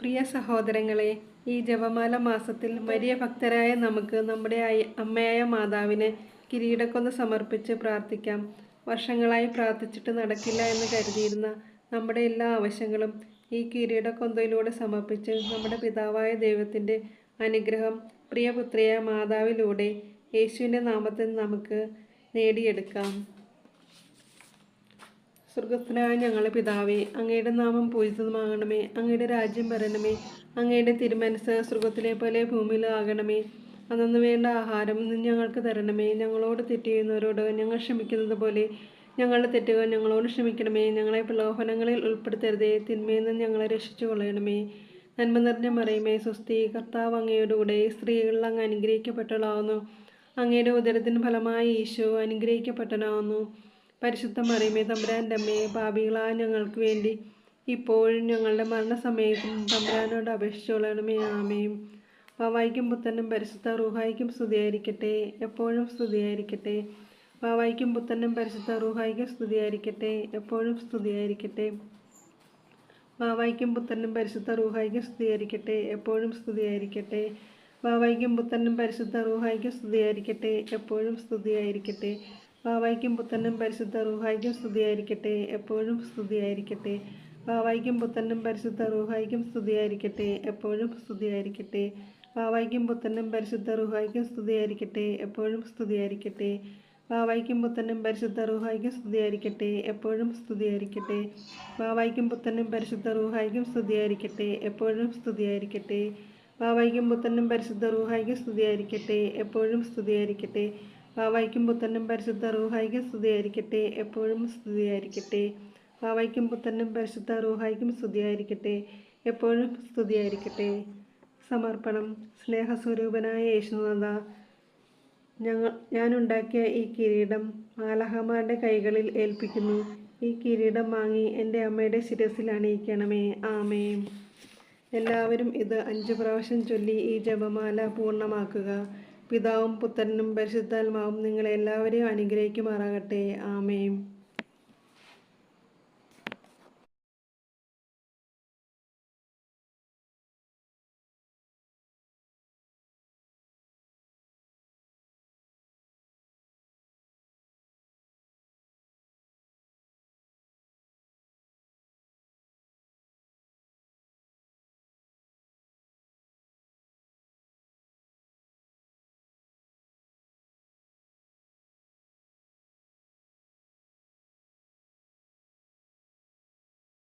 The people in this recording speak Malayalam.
പ്രിയ സഹോദരങ്ങളെ ഈ ജപമാല മാസത്തിൽ മരിയ ഭക്തരായ നമുക്ക് നമ്മുടെ അമ്മയായ മാതാവിനെ കിരീടക്കൊന്ന് സമർപ്പിച്ച് പ്രാർത്ഥിക്കാം. വർഷങ്ങളായി പ്രാർത്ഥിച്ചിട്ട് നടക്കില്ല എന്ന് കരുതിയിരുന്ന നമ്മുടെ എല്ലാ ആവശ്യങ്ങളും ഈ കിരീടക്കൊന്തയിലൂടെ സമർപ്പിച്ച് നമ്മുടെ പിതാവായ ദൈവത്തിന്റെ അനുഗ്രഹം പ്രിയപുത്രിയായ മാതാവിലൂടെ യേശുവിന്റെ നാമത്തിൽ നമുക്ക് നേടിയെടുക്കാം. സ്വർഗസ്ഥനായ ഞങ്ങളുടെ പിതാവേ അങ്ങയുടെ നാമം പൂജിതമാകണമേ അങ്ങയുടെ രാജ്യം വരണമേ അങ്ങയുടെ തിരുമനസ് സ്വർഗത്തിലെ പോലെ ഭൂമിയിലാകണമേ. അന്നു വേണ്ട ആഹാരം ഞങ്ങൾക്ക് തരണമേ. ഞങ്ങളോട് തെറ്റ് ചെയ്യുന്നവരോട് ഞങ്ങൾ ക്ഷമിക്കുന്നത് പോലെ ഞങ്ങളുടെ തെറ്റുകൾ ഞങ്ങളോട് ക്ഷമിക്കണമേ. ഞങ്ങളെ പ്രലോഭനങ്ങളിൽ ഉൾപ്പെടുത്തരുതേ. തിന്മയിൽ നിന്ന് ഞങ്ങളെ രക്ഷിച്ചു കൊള്ളണമേ. നന്മ നിറഞ്ഞ മറിയമേ സ്വസ്തി കർത്താവ് അങ്ങയുടെ കൂടെ സ്ത്രീകളിൽ അങ്ങ് അനുഗ്രഹിക്കപ്പെട്ടളാവുന്നു അങ്ങയുടെ ഉദരത്തിന് ഫലമായി ഈശോ അനുഗ്രഹിക്കപ്പെട്ടനാവുന്നു പരിശുദ്ധ മറിയമേ തമ്പുരാന്റെ അമ്മയെ പാപികളായ ഞങ്ങൾക്ക് വേണ്ടി ഇപ്പോഴും ഞങ്ങളുടെ മരണസമയത്തും തമ്പുരാനോട് അപേക്ഷിച്ചോളണമേ ആമയും വാവായിക്കും പുത്തനും പരിശുദ്ധ റൂഹായിക്കും സ്തുതിയായിരിക്കട്ടെ എപ്പോഴും സ്തുതിയായിരിക്കട്ടെ. വാവായിക്കും പുത്തനും പരിശുദ്ധ റൂഹായിക്കും സ്തുതിയായിരിക്കട്ടെ എപ്പോഴും സ്തുതിയായിരിക്കട്ടെ. വാവായിക്കും പുത്തനും പരിശുദ്ധ റൂഹായിക്കും സ്തുതിയായിരിക്കട്ടെ എപ്പോഴും സ്തുതിയായിരിക്കട്ടെ. വാവായിക്കും പുത്തനും പരിശുദ്ധ റൂഹായിക്കും സ്തുതിയായിരിക്കട്ടെ എപ്പോഴും സ്തുതിയായിരിക്കട്ടെ. വാവായിക്കും പുത്തനും പരിശുദ്ധ റൂഹായിക്കും സ്തുതിയായിരിക്കട്ടെ. എപ്പോഴും സ്തുതിയായിരിക്കട്ടെ. വാവായിക്കും പുത്തനും പരിശുദ്ധ റൂഹായിക്കും സ്തുതിയായിരിക്കട്ടെ. എപ്പോഴും സ്തുതിയായിരിക്കട്ടെ. വാവായിക്കും പുത്തനും പരിശുദ്ധ റൂഹായിക്കും സ്തുതിയായിരിക്കട്ടെ. എപ്പോഴും സ്തുതിയായിരിക്കട്ടെ. വാവായിക്കും പുത്തനും പരിശുദ്ധ റൂഹായിക്കും സ്തുതിയായിരിക്കട്ടെ. എപ്പോഴും സ്തുതിയായിരിക്കട്ടെ. വാവായിക്കും പുത്തനും പരിശുദ്ധ റൂഹായിക്കും സ്തുതിയായിരിക്കട്ടെ. എപ്പോഴും സ്തുതിയായിരിക്കട്ടെ. വാവായിക്കും പുത്തനും പരിശുദ്ധ റൂഹായിക്കും സ്തുതിയായിരിക്കട്ടെ. എപ്പോഴും സ്തുതിയായിരിക്കട്ടെ. വാവായിക്കും പുത്തനും പരിശുദ്ധ റൂഹായിക്കും സ്തുതിയായിരിക്കട്ടെ. എപ്പോഴും സ്തുതിയായിരിക്കട്ടെ. വാവായിക്കും പുത്തനും പരിശുദ്ധ റൂഹായിക്കും സ്തുതിയായിരിക്കട്ടെ. എപ്പോഴും സ്തുതിയായിരിക്കട്ടെ. സമർപ്പണം. സ്നേഹസ്വരൂപനായ യേശുനാഥ ഞങ്ങൾ ഞാനുണ്ടാക്കിയ ഈ കിരീടം മാലഹമാരുടെ കൈകളിൽ ഏൽപ്പിക്കുന്നു. ഈ കിരീടം വാങ്ങി എന്റെ അമ്മയുടെ ശിരസിൽ അണിയിക്കണമേ. ആമേ എല്ലാവരും ഇത് അഞ്ച് പ്രാവശ്യം ചൊല്ലി ഈ ജപമാല പൂർണമാക്കുക. പിതാവും പുത്രനും പരിശുദ്ധാത്മാവും നിങ്ങളെല്ലാവരെയും അനുഗ്രഹിക്കുമാറാകട്ടെ. ആമേം